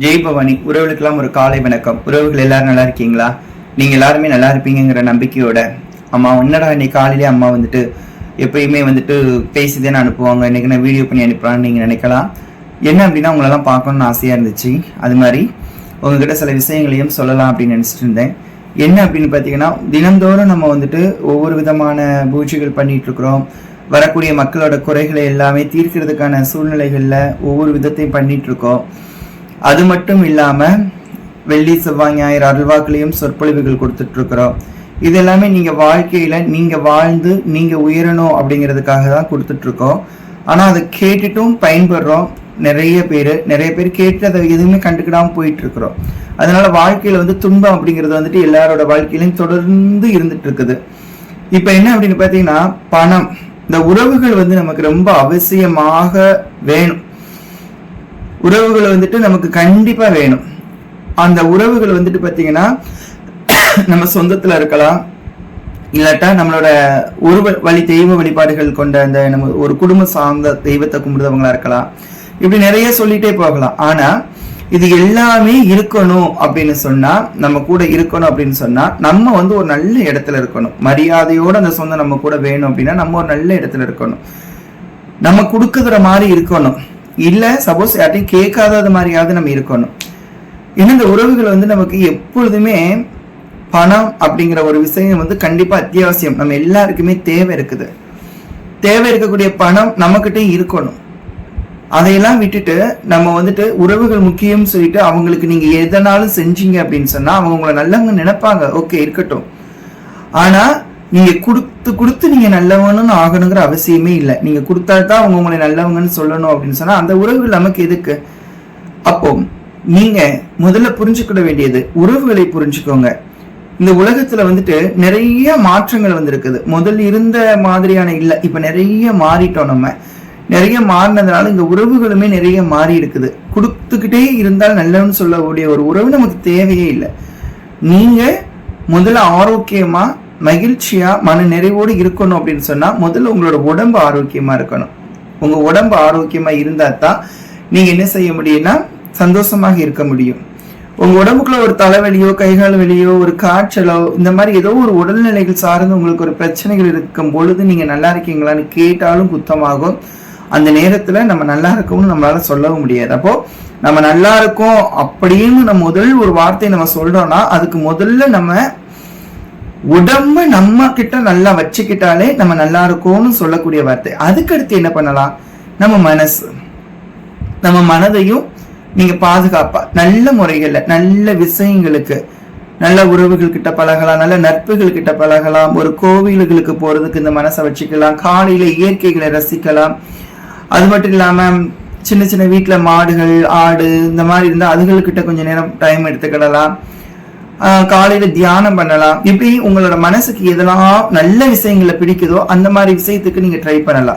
ஜெய் பவானி உறவுகளுக்கெல்லாம் ஒரு காலை வணக்கம். உறவுகள் எல்லாரும் நல்லா இருக்கீங்களா? நீங்க எல்லாருமே நல்லா இருப்பீங்கங்கிற நம்பிக்கையோட. அம்மா என்னடா இன்னைக்கு காலையிலே அம்மா வந்துட்டு எப்பயுமே வந்துட்டு பேசிதானே அனுப்புவாங்க. இன்னைக்கு நான் வீடியோ பண்ணி அனுப்புறான்னு நீங்க நினைக்கலாம். என்ன அப்படின்னா உங்களெல்லாம் பார்க்கணும்னு ஆசையா இருந்துச்சு. அது மாதிரி உங்ககிட்ட சில விஷயங்களையும் சொல்லலாம் அப்படின்னு நினைச்சிட்டு இருந்தேன். என்ன அப்படின்னு பார்த்தீங்கன்னா தினந்தோறும் நம்ம வந்துட்டு ஒவ்வொரு விதமான பூஜைகள் பண்ணிட்டு இருக்கிறோம். வரக்கூடிய மக்களோட குறைகளை எல்லாமே தீர்க்கிறதுக்கான சூழ்நிலைகளில் ஒவ்வொரு விதத்தையும் பண்ணிட்டு இருக்கோம். அது மட்டும் இல்லாமல் வெள்ளி செவ்வாய் ஞாயிறு அருள்வாக்குலேயும் சொற்பொழிவுகள் கொடுத்துட்ருக்குறோம். இது எல்லாமே நீங்கள் வாழ்க்கையில் நீங்கள் வாழ்ந்து நீங்கள் உயரணும் அப்படிங்கிறதுக்காக தான் கொடுத்துட்ருக்கோம். ஆனால் அதை கேட்டுட்டும் பயன்படுறோம். நிறைய பேர் நிறைய பேர் கேட்டு அதை எதுவுமே கண்டுக்கிடாமல் போயிட்டுருக்குறோம் அதனால் வாழ்க்கையில் வந்து துன்பம் அப்படிங்கிறது வந்துட்டு எல்லாரோட வாழ்க்கையிலையும் தொடர்ந்து இருந்துட்டு இருக்குது என்ன அப்படின்னு பார்த்தீங்கன்னா பணம். இந்த உறவுகள் வந்து நமக்கு ரொம்ப அவசியமாக வேணும். உறவுகள் வந்துட்டு நமக்கு கண்டிப்பா வேணும். அந்த உறவுகள் வந்துட்டு பாத்தீங்கன்னா நம்ம சொந்தத்துல இருக்கலாம். இல்லாட்டா நம்மளோட ஒரு வழி தெய்வ வழிபாடுகள் கொண்ட அந்த நம்ம ஒரு குடும்ப சார்ந்த தெய்வத்தை கும்பிடுறவங்களா இருக்கலாம். இப்படி நிறைய சொல்லிட்டே போகலாம். ஆனா இது எல்லாமே இருக்கணும் அப்படின்னு சொன்னா நம்ம கூட இருக்கணும் அப்படின்னு சொன்னா நம்ம வந்து ஒரு நல்ல இடத்துல இருக்கணும். மரியாதையோட அந்த சொந்தம் நம்ம கூட வேணும் அப்படின்னா நம்ம ஒரு நல்ல இடத்துல இருக்கணும். நம்ம கொடுக்குற மாதிரி இருக்கணும். இல்லை சப்போஸ் யார்ட்டையும் கேட்காதது மாதிரியாவது நம்ம இருக்கணும். ஏன்னா இந்த உறவுகள் வந்து நமக்கு எப்பொழுதுமே பணம் அப்படிங்கிற ஒரு விஷயம் வந்து கண்டிப்பாக அத்தியாவசியம். நம்ம எல்லாருக்குமே தேவை இருக்குது. தேவை இருக்கக்கூடிய பணம் நம்மகிட்ட இருக்கணும். அதையெல்லாம் விட்டுட்டு நம்ம வந்துட்டு உறவுகள் முக்கியம் சொல்லிட்டு அவங்களுக்கு நீங்க எதனாலும் செஞ்சீங்க அப்படின்னு சொன்னா அவங்க உங்களை நல்லவங்க நினைப்பாங்க. ஓகே இருக்கட்டும். ஆனா நீங்க கொடுத்து கொடுத்து நீங்க நல்லவங்கன்னு ஆகணுங்கிற அவசியமே இல்லை. நீங்க கொடுத்தா தான் அவங்க உங்களை நல்லவங்கன்னு சொல்லணும் அப்படின்னு சொன்னா அந்த உறவுகள் நமக்கு எதுக்கு அப்போ நீங்க முதல்ல புரிஞ்சுக்கிட வேண்டியது உறவுகளை புரிஞ்சுக்கோங்க. இந்த உலகத்துல வந்துட்டு நிறைய மாற்றங்கள் வந்திருக்குது. முதல்ல இருந்த மாதிரியான இல்ல இப்ப நிறைய மாறிட்டோம் நம்ம. நிறைய மாறினதுனால இந்த உறவுகளுமே நிறைய மாறி இருக்குது. கொடுத்துக்கிட்டே இருந்தால் நல்லவன்னு சொல்லக்கூடிய ஒரு உறவு நமக்கு தேவையே இல்லை. நீங்க முதல்ல ஆரோக்கியமா மகிழ்ச்சியா மன நிறைவோடு இருக்கணும் அப்படின்னு சொன்னா முதல்ல உங்களோட உடம்பு ஆரோக்கியமா இருக்கணும். உங்க உடம்பு ஆரோக்கியமா இருந்தா தான் நீங்க என்ன செய்ய முடியும்னா சந்தோஷமாக இருக்க முடியும். உங்க உடம்புக்குள்ள ஒரு தலைவலியோ கைகால் வலியோ ஒரு காய்ச்சலோ இந்த மாதிரி ஏதோ ஒரு உடல்நிலைகள் சார்ந்து உங்களுக்கு ஒரு பிரச்சனைகள் இருக்கும் பொழுது நீங்க நல்லா இருக்கீங்களான்னு கேட்டாலும் குத்தமாகும். அந்த நேரத்துல நம்ம நல்லா இருக்கோம்னு நம்மளால சொல்லவும் முடியாது. அப்போ நம்ம நல்லா இருக்கோம் அப்படின்னு நம்ம முதல் ஒரு வார்த்தையை நம்ம சொல்றோம்னா அதுக்கு முதல்ல நம்ம உடம்ப நம்ம கிட்ட நல்லா வச்சுக்கிட்டாலே நம்ம நல்லா இருக்கோம்னு சொல்லக்கூடிய வார்த்தை. அதுக்கடுத்து என்ன பண்ணலாம்? நம்ம மனசு. நம்ம மனதையும் நீங்க பாதுகாப்பா நல்ல முறைகள்ல நல்ல விஷயங்களுக்கு நல்ல உறவுகள் கிட்ட பழகலாம் நல்ல நட்புகள் கிட்ட பழகலாம் ஒரு கோவில்களுக்கு போறதுக்கு இந்த மனசை வச்சுக்கலாம் காலையில இயற்கைகளை ரசிக்கலாம். அது மட்டும் இல்லாம சின்ன சின்ன வீட்டுல மாடுகள் ஆடு இந்த மாதிரி இருந்தா அதுகள்கிட்ட கொஞ்சம் நேரம் டைம் எடுத்துக்கிடலாம். காலையில தியானம் பண்ணலாம். இப்படி உங்களோட மனசுக்கு எதெல்லாம் நல்ல விஷயங்களை பிடிக்குதோ அந்த மாதிரி விஷயத்துக்கு நீங்க ட்ரை பண்ணலாம்.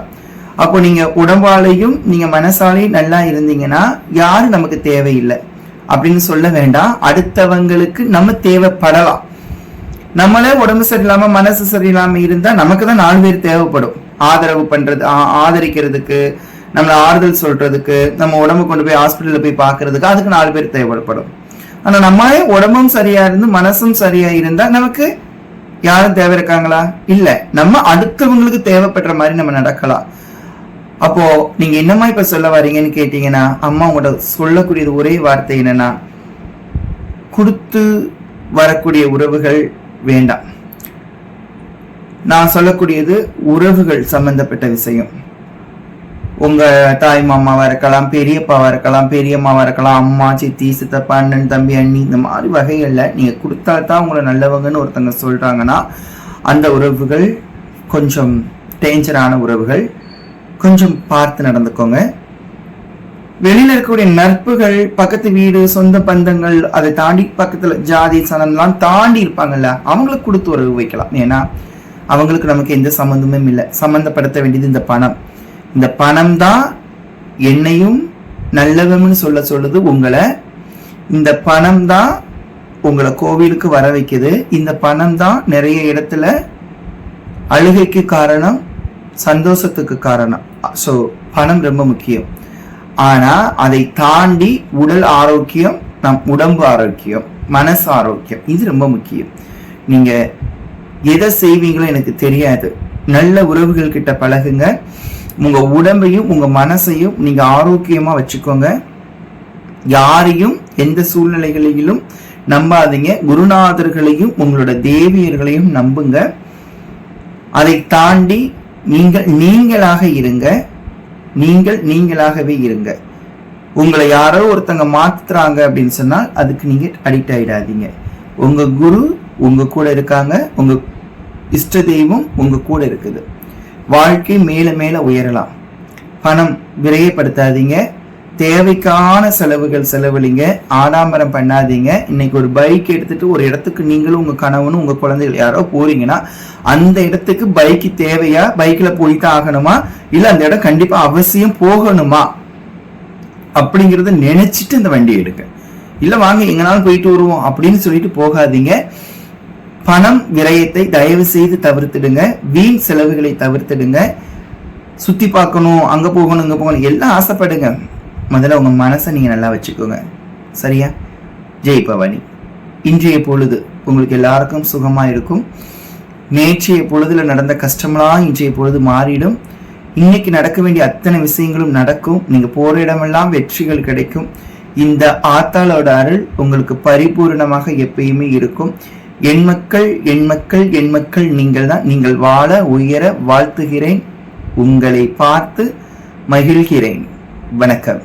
அப்போ நீங்க உடம்பாலையும் நீங்க மனசாலையும் நல்லா இருந்தீங்கன்னா யாரும் நமக்கு தேவையில்லை. அப்படின்னு சொல்ல வேண்டாம். அடுத்தவங்களுக்கு நம்ம தேவைப்படலாம். நம்மளே உடம்பு சரியில்லாம மனசு சரியில்லாம இருந்தா நமக்கு தான் நாலு பேர் தேவைப்படும். ஆதரவு பண்றது ஆ- ஆதரிக்கிறதுக்கு நம்மளை ஆறுதல் சொல்றதுக்கு நம்ம உடம்பு கொண்டு போய் ஹாஸ்பிட்டல்ல போய் பார்க்கறதுக்கு அதுக்கு நாலு பேர் தேவைப்படும் ஆனா நம்ம உடம்பும் சரியா இருந்து மனசும் சரியா இருந்தா நமக்கு யாரும் தேவை இருக்காங்களா இல்ல. நம்ம அடுத்தவங்களுக்கு தேவைப்படுற மாதிரி நம்ம நடக்கலாம். அப்போ நீங்க என்னமா இப்ப சொல்ல வரீங்கன்னு கேட்டீங்கன்னா அம்மா உங்களோட சொல்லக்கூடியது ஒரே வார்த்தை என்னன்னா கொடுத்து வரக்கூடிய உறவுகள் வேண்டாம். நான் சொல்லக்கூடியது உறவுகள் சம்பந்தப்பட்ட விஷயம். உங்க தாய் மாமாவா இருக்கலாம் பெரியப்பாவா இருக்கலாம் பெரியம்மாவா இருக்கலாம் அம்மா சித்தி சித்தப்பா அண்ணன் தம்பி அண்ணி இந்த மாதிரி வகைகள்ல நீங்க கொடுத்தா தான் உங்களை நல்லவங்கன்னு ஒருத்தங்க சொல்றாங்கன்னா அந்த உறவுகள் கொஞ்சம் டேஞ்சரான உறவுகள். கொஞ்சம் பார்த்து நடந்துக்கோங்க. வெளியில இருக்கக்கூடிய நட்புகள் பக்கத்து வீடு சொந்த பந்தங்கள் அதை தாண்டி பக்கத்துல ஜாதி சனம்லாம் தாண்டி இருப்பாங்கல்ல அவங்களுக்கு கொடுத்து உறவு வைக்கலாம். ஏன்னா அவங்களுக்கு நமக்கு எந்த சம்மந்தமும் இல்லை. சம்மந்தப்படுத்த வேண்டியது இந்த பணம். இந்த பணம் தான் என்னையும் நல்லவன்னு சொல்ல சொல்லுது உங்களை. இந்த பணம் தான் உங்களை கோவிலுக்கு வர வைக்குது. இந்த பணம் தான் நிறைய இடத்துல அழுகைக்கு காரணம் சந்தோஷத்துக்கு காரணம். ஸோ பணம் ரொம்ப முக்கியம். ஆனால் அதை தாண்டி உடல் ஆரோக்கியம் நம் உடம்பு ஆரோக்கியம் மனசு ஆரோக்கியம் இது ரொம்ப முக்கியம். நீங்கள் எதை செய்வீங்களோ எனக்கு தெரியாது. நல்ல உறவுகள் கிட்ட பழகுங்க. உங்க உடம்பையும் உங்க மனசையும் நீங்க ஆரோக்கியமா வச்சுக்கோங்க. யாரையும் எந்த சூழ்நிலைகளிலும் நம்பாதீங்க. குருநாதர்களையும் உங்களோட தேவியர்களையும் நம்புங்க. அதை தாண்டி நீங்கள் நீங்களாக இருங்க. நீங்கள் நீங்களாகவே இருங்க. உங்களை யாரோ ஒருத்தங்க மாத்துறாங்க அப்படின்னு சொன்னால் அதுக்கு நீங்க அடிக்ட் ஆயிடாதீங்க. உங்க குரு உங்க கூட இருக்காங்க. உங்க இஷ்ட தெய்வம் உங்க கூட இருக்குது. வாழ்க்கை மேல மேல உயரலாம். பணம் விரயப்படுத்தாதீங்க. தேவைக்கான செலவுகள் செலவழிங்க. ஆடாம்பரம் பண்ணாதீங்க. இன்னைக்கு ஒரு பைக் எடுத்துட்டு ஒரு இடத்துக்கு நீங்களும் உங்க கணவனும் உங்க குழந்தைகள் யாரோ போறீங்கன்னா அந்த இடத்துக்கு பைக்கு தேவையா? பைக்ல போயிட்டு ஆகணுமா? இல்ல அந்த இடம் கண்டிப்பா அவசியம் போகணுமா? அப்படிங்கிறத நினைச்சிட்டு அந்த வண்டி எடுக்க இல்ல வாங்க எங்கனாலும் போயிட்டு வருவோம் அப்படின்னு சொல்லிட்டு போகாதீங்க. பணம் விரயத்தை தயவு செய்து தவிர்த்துடுங்க. வீண் செலவுகளை தவிர்த்துடுங்க. சுத்தி பார்க்கணும் அங்க போகணும் இங்க போகணும் எல்லாம் ஆசைப்படுங்க. முதல்ல உங்க மனசை நீங்க நல்லா வச்சுக்கோங்க. சரியா? ஜெய் பவானி. இன்றைய பொழுது உங்களுக்கு எல்லாருக்கும் சுகமா இருக்கும். நேற்றைய பொழுதுல நடந்த கஷ்டமெல்லாம் இன்றைய பொழுது மாறிடும். இன்னைக்கு நடக்க வேண்டிய அத்தனை விஷயங்களும் நடக்கும். நீங்க போற இடமெல்லாம் வெற்றிகள் கிடைக்கும். இந்த ஆத்தாளோட அருள் உங்களுக்கு பரிபூரணமாக எப்பயுமே இருக்கும். என் மக்கள் என் மக்கள் என் மக்கள் நீங்கள் தான் நீங்கள் வாழ உயர வாழ்த்துகிறேன். உங்களை பார்த்து மகிழ்கிறேன். வணக்கம்.